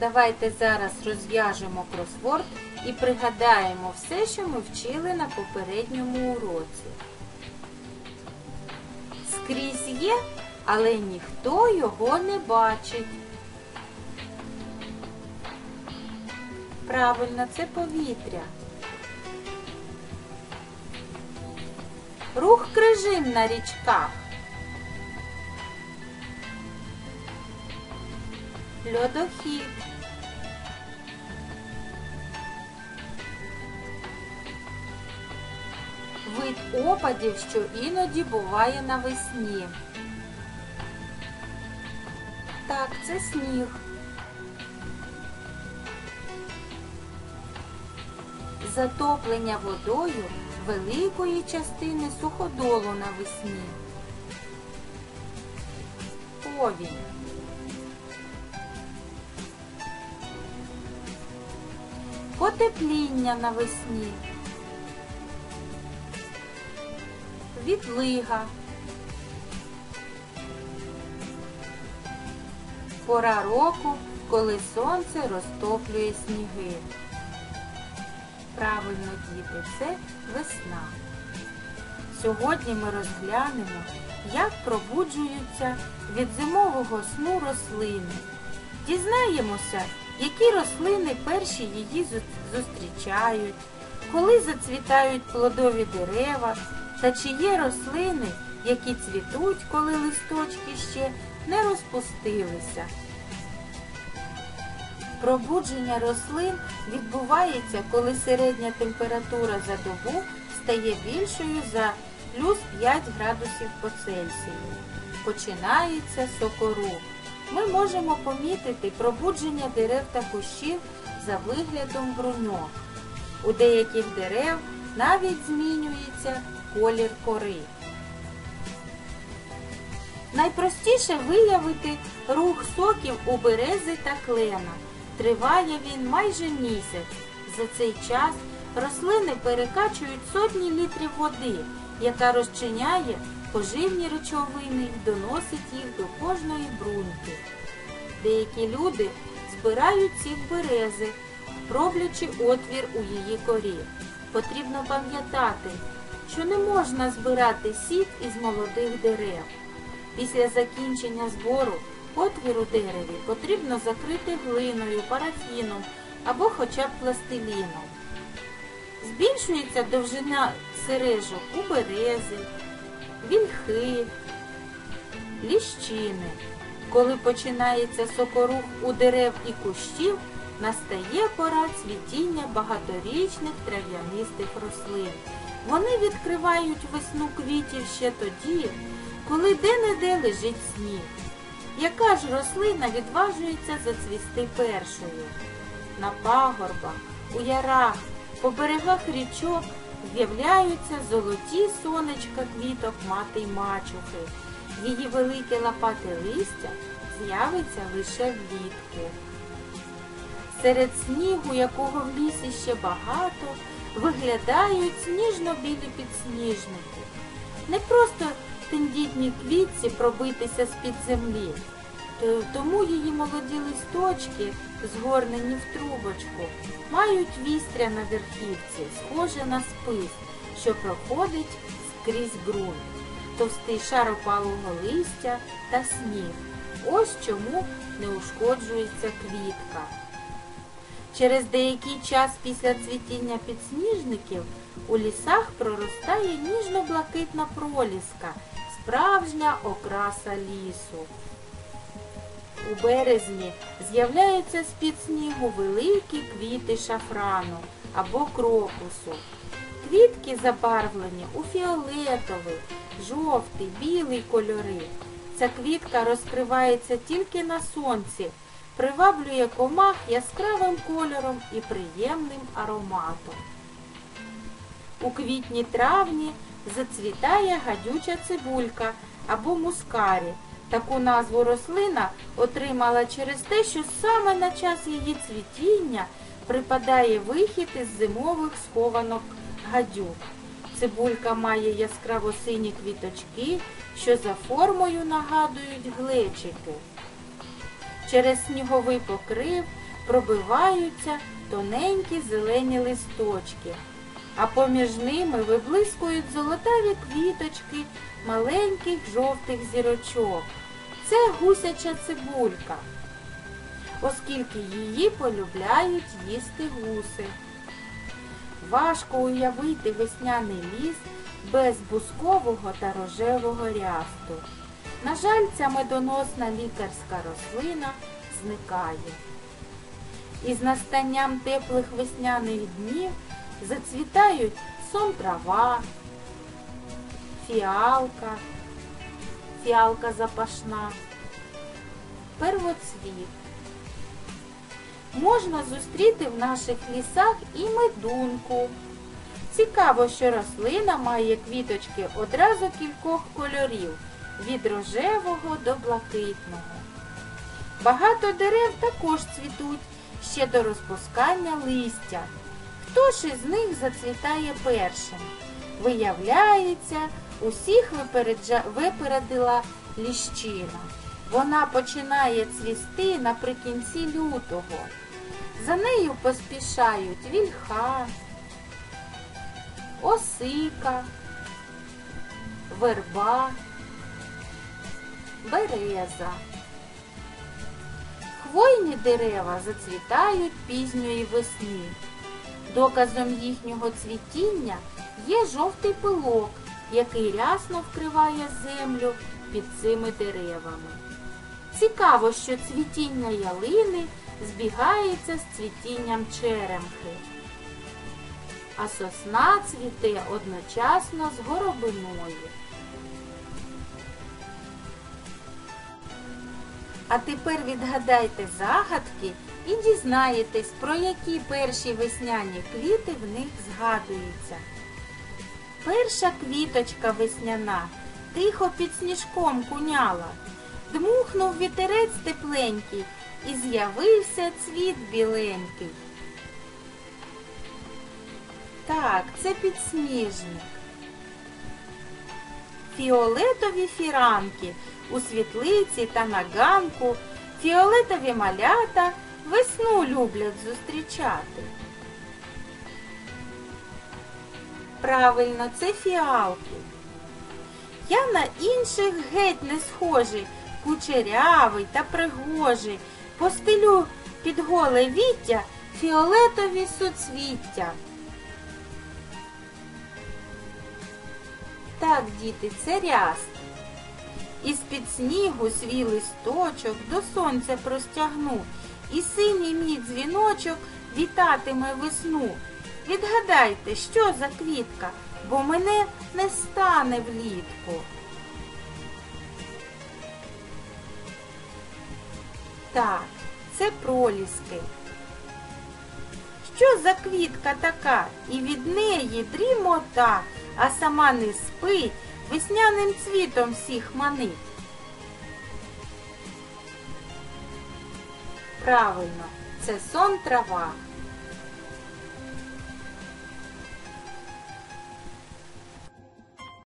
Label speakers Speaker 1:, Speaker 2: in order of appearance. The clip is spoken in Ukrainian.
Speaker 1: Давайте зараз розв'яжемо кросворд і пригадаємо все, що ми вчили на попередньому уроці. Скрізь є, але ніхто його не бачить. Правильно, це повітря. Рух крижин на річках. Льодохід. Вид опадів, що іноді буває навесні. Так, це сніг. Затоплення водою великої частини суходолу навесні. Повінь. Потепління навесні. Відлига. Пора року, коли сонце розтоплює сніги. Правильно, діти, це весна. Сьогодні ми розглянемо, як пробуджуються від зимового сну рослини. Дізнаємося, які рослини перші її зустрічають, коли зацвітають плодові дерева, та чи є рослини, які цвітуть, коли листочки ще не розпустилися. Пробудження рослин відбувається, коли середня температура за добу стає більшою за плюс 5 градусів по Цельсію. Починається сокорух. Ми можемо помітити пробудження дерев та кущів за виглядом бруньок. У деяких дерев навіть змінюється колір кори. Найпростіше виявити рух соків у берези та клена. Триває він майже місяць. За цей час рослини перекачують сотні літрів води, яка розчиняє поживні речовини і доносить їх до кожної бруньки. Деякі люди збирають сік берези, роблячи отвір у її корі. Потрібно пам'ятати, що не можна збирати сік із молодих дерев. Після закінчення збору отвір у дереві потрібно закрити глиною, парафіном або хоча б пластиліном. Збільшується довжина сережок у берези, вільхи, ліщини. Коли починається сокорух у дерев і кущів, настає пора цвітіння багаторічних трав'янистих рослин. Вони відкривають весну квітів ще тоді, коли де-не-де лежить сніг. Яка ж рослина відважується зацвісти першою? На пагорбах, у ярах, по берегах річок з'являються золоті сонечка квіток мати й мачухи. Її велике лопате листя з'явиться лише влітку. Серед снігу, якого в лісі ще багато, виглядають сніжно-білі підсніжники. Не просто тендітні квітці пробитися з-під землі, тому її молоді листочки, згорнені в трубочку, мають вістря на верхівці, схоже на спис, що проходить скрізь ґрунт, товстий шар опалого листя та сніг. Ось чому не ушкоджується квітка. Через деякий час після цвітіння підсніжників у лісах проростає ніжно-блакитна проліска, справжня окраса лісу. У березні з'являються з-під снігу великі квіти шафрану або крокусу. Квітки забарвлені у фіолетовий, жовтий, білий кольори. Ця квітка розкривається тільки на сонці, приваблює комах яскравим кольором і приємним ароматом. У квітні-травні зацвітає гадюча цибулька або мускарі. Таку назву рослина отримала через те, що саме на час її цвітіння припадає вихід із зимових схованок гадюк. Цибулька має яскраво-сині квіточки, що за формою нагадують глечики. Через сніговий покрив пробиваються тоненькі зелені листочки, а поміж ними виблискують золотаві квіточки маленьких жовтих зірочок. Це гусяча цибулька, оскільки її полюбляють їсти гуси. Важко уявити весняний ліс без бускового та рожевого рясту. На жаль, ця медоносна лікарська рослина зникає. Із настанням теплих весняних днів зацвітають сон трава, фіалка, фіалка запашна, первоцвіт. Можна зустріти в наших лісах і медунку. Цікаво, що рослина має квіточки одразу кількох кольорів від рожевого до блакитного. Багато дерев також цвітуть ще до розпускання листя. Хто ж із них зацвітає першим? Виявляється, усіх випереджа... випередила ліщина. Вона починає цвісти наприкінці лютого. За нею поспішають вільха, осика, верба, береза. Хвойні дерева зацвітають пізньої весни. Доказом їхнього цвітіння є жовтий пилок, який рясно вкриває землю під цими деревами. Цікаво, що цвітіння ялини збігається з цвітінням черемхи, а сосна цвіте одночасно з горобиною. А тепер відгадайте загадки і дізнаєтесь, про які перші весняні квіти в них згадуються. Перша квіточка весняна тихо під сніжком куняла, дмухнув вітерець тепленький і з'явився цвіт біленький. Так, це підсніжник. Фіолетові фіранки у світлиці та на ганку, фіолетові малята весну люблять зустрічати. Правильно, це фіалки. Я на інших геть не схожий, кучерявий та пригожий, постелю під голе віття фіолетові суцвіття. Так, діти, це ряст. Із-під снігу свій листочок до сонця простягну, і синій мій дзвіночок вітатиме весну. Відгадайте, що за квітка, бо мене не стане влітку. Так, це проліски. Що за квітка така? І від неї дрімота, а сама не спить, весняним цвітом всіх манить. Правильно, це сон трава.